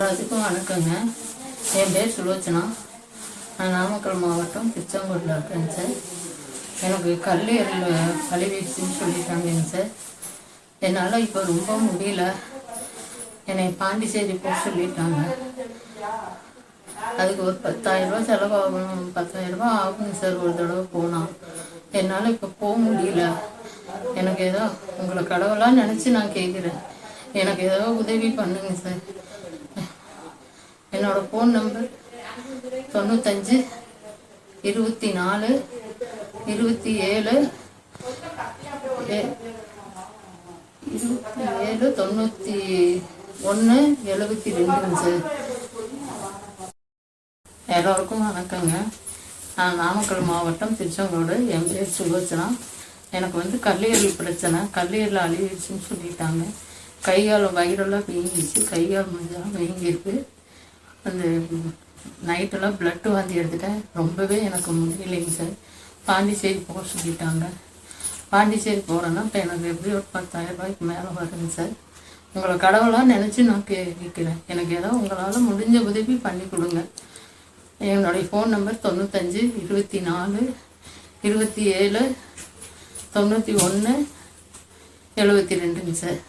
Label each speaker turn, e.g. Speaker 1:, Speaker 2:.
Speaker 1: எல்லாத்துக்கும் வணக்கங்க என் பேர் சுலோச்சனா. நான் நாமக்கல் மாவட்டம் திருச்செங்கோட்டில் இருக்கேங்க சார். எனக்கு கல்லீரல் கழிவிடுச்சுன்னு சொல்லிட்டாங்கங்க சார். என்னால் இப்போ ரொம்ப முடியல. என்னை பாண்டிச்சேரி போக சொல்லிட்டாங்க. அதுக்கு ஒரு பத்தாயிரரூபா செலவாகணும். செலவாகும் பத்தாயிரம் ரூபாய் ஆகுங்க சார். ஒரு தடவை போனால் என்னால் இப்போ போக முடியல. எனக்கு ஏதோ உங்களை கடவுளாக நினச்சி நான் கேட்குறேன் எனக்கு ஏதோ உதவி பண்ணுங்க சார். என்னோட ஃபோன் நம்பர் தொண்ணூத்தஞ்சு இருபத்தி நாலு இருபத்தி ஏழு ஏ- இருபத்தி ஏழு தொண்ணூற்றி ஒன்று எழுபத்தி ரெண்டுங்க சார் எல்லோருக்கும் வணக்கங்க. நான் நாமக்கல் மாவட்டம் திருச்செங்கோடு என் பேர் சுலோச்சனா எனக்கு வந்து கல்லீரல் பிரச்சனை. கல்லீரல் அழிவிடுச்சுன்னு சொல்லிட்டாங்க. கையால் வயிறெல்லாம் வீங்கிச்சு கையால் மஞ்சள் வீங்கியிருக்கு. அந்த நைட்டெல்லாம் பிளட்டு வாந்தி எடுத்துட்டேன். ரொம்பவே எனக்கு முடியலைங்க சார். பாண்டிச்சேரி போக சொல்லிட்டாங்க. பாண்டிச்சேரி போகிறேன்னா இப்போ எனக்கு எப்படி ஒரு பத்தாயிரம் ரூபாய்க்கு மேலே வருங்க சார். உங்களை கடவுளாக நினச்சி நான் கே கேட்குறேன். எனக்கு ஏதோ உங்களால் முடிஞ்ச உதவி பண்ணி கொடுங்க. என்னுடைய ஃபோன் நம்பர் தொண்ணூத்தஞ்சு இருபத்தி நாலு இருபத்தி ஏழு தொண்ணூற்றி ஒன்று எழுபத்தி ரெண்டுங்க சார்.